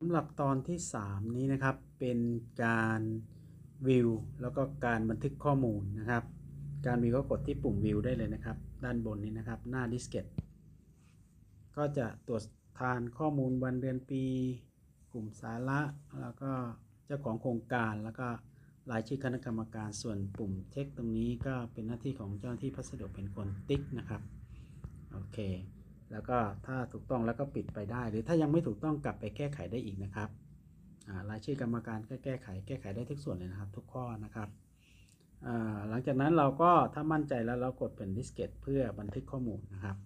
สำหรับตอนที่ 3 นี้นะครับเป็นการวิวแล้วก็การบันทึกข้อมูลนะครับ การวิวก็กดที่ปุ่มวิวได้เลยนะครับ ด้านบนนี้นะครับ หน้าดิสเกตก็จะตรวจทานข้อมูลวันเดือนปี กลุ่มสาระ แล้วก็เจ้าของโครงการแล้วก็รายชื่อคณะกรรมการส่วนปุ่มเช็คตรงนี้ก็เป็นหน้าที่ของเจ้าหน้าที่พัสดุเป็นคนติ๊กนะครับ โอเค แล้วก็ถ้าถูกต้องแล้วก็ปิดไปได้ หรือถ้ายังไม่ถูกต้องกลับไปแก้ไขได้อีกนะครับรายชื่อกรรมการก็แก้ไข แก้ไขได้ทุกส่วนเลยนะครับ ทุกข้อนะครับหลังจากนั้นเราก็ถ้ามั่นใจแล้วเรากดเป็นดิสเกตเพื่อบันทึกข้อมูลนะครับ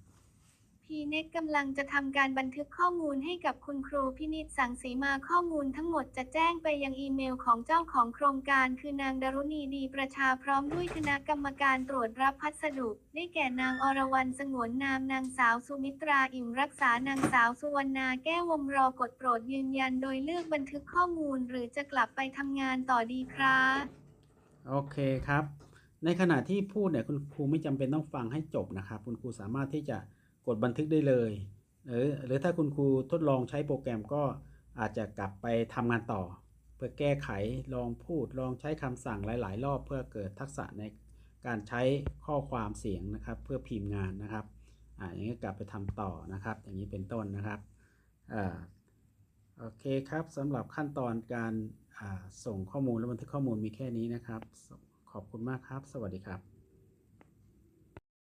พีเน็กกำลังจะทำการบันทึกข้อมูลให้กับคุณครูพินิจสังสีมาข้อมูลทั้งหมดจะแจ้งไปยังอีเมลของเจ้าของโครงการ คือนางดารุณีดีประชาพร้อมด้วยคณะกรรมการตรวจรับพัสดุ ได้แก่นางอรวรรณสงวนนามนางสาวสุมิตราอิ่มรักษานางสาวสุวรรณาแก้ววงรอกดโปรดยืนยันโดยเลือกบันทึกข้อมูล หรือจะกลับไปทำงานต่อดีครับโอเคครับ ในขณะที่พูดเนี่ยคุณครูไม่จำเป็นต้องฟังให้จบนะครับ คุณครูสามารถที่จะ ดบันทึกได้เลยหรือหรือถ้าคุณครูทดลองใช้โปรแกรมก็อาจจะกลับไปทำงานต่อ เพื่อแก้ไขลองพูดลองใช้คำสั่งหลาย ๆ รอบเพื่อเกิดทักษะในการใช้ข้อความเสียงนะครับ เพื่อพิมพ์งานนะครับอ่าอย่างนี้กลับไปทำต่อนะครับ อย่างนี้เป็นต้นนะครับอ่าโอเคครับสำหรับขั้นตอนการส่งข้อมูลและบันทึกข้อมูลมีแค่นี้นะครับ ขอบคุณมากครับ สวัสดีครับ